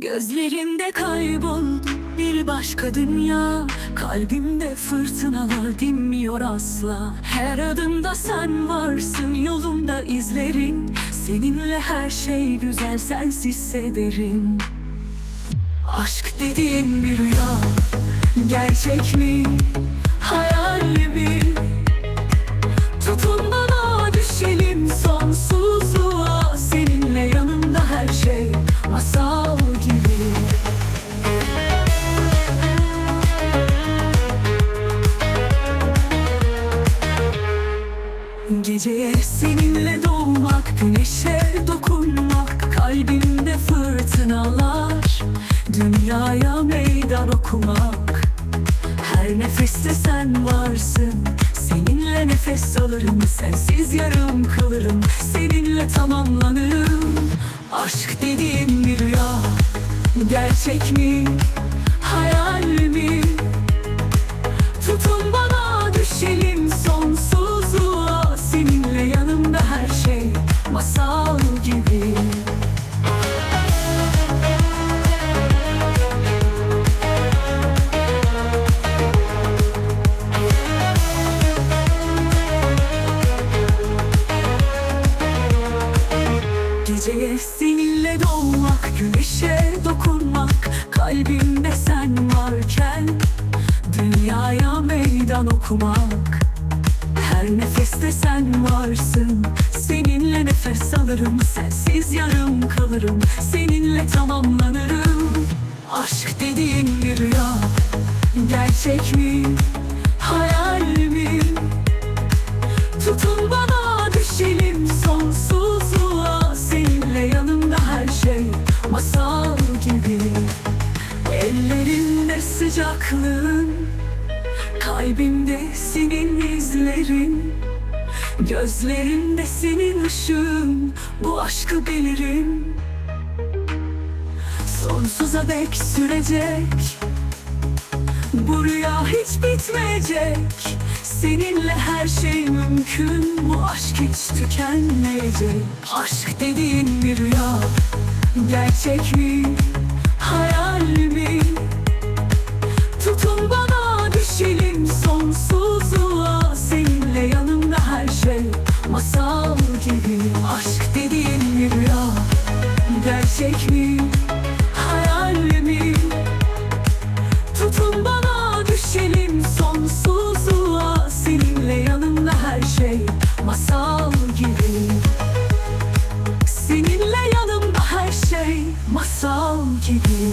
Gözlerimde kayboldun bir başka dünya. Kalbimde fırtınalar dinmiyor asla. Her adımda sen varsın yolumda izlerin. Seninle her şey güzel sensiz severim Aşk dediğin bir rüya Gerçek mi? Geceye seninle doğmak, güneşe dokunmak Kalbimde fırtınalar, dünyaya meydan okumak. Her nefeste sen varsın, seninle nefes alırım Sensiz yarım kalırım, seninle tamamlanırım. Aşk dediğim bir rüya, gerçek mi, gibi. Geceye seninle doğmak, güneşe dokunmak Kalbimde sen varken Dünyaya meydan okumak Her nefeste sen varsın Seninle nefes alırım Sensiz yarım kalırım Seninle tamamlanırım Aşk dediğin bir rüya Gerçek mi? Hayal mi? Tutun bana düşelim sonsuzluğa Seninle yanımda her şey masal gibi Ellerinde sıcaklığın Kalbimde senin izlerin Gözlerinde senin ışığın Bu aşkı bilirim. Sonsuza dek sürecek bu rüya hiç bitmeyecek. Seninle her şey mümkün Bu aşk hiç tükenmeyecek. Aşk dediğin bir rüya Gerçek mi? Gerçek mi? Hayal mi? Tutun bana düşelim sonsuzluğa Seninle yanımda her şey masal gibi Seninle yanımda her şey masal gibi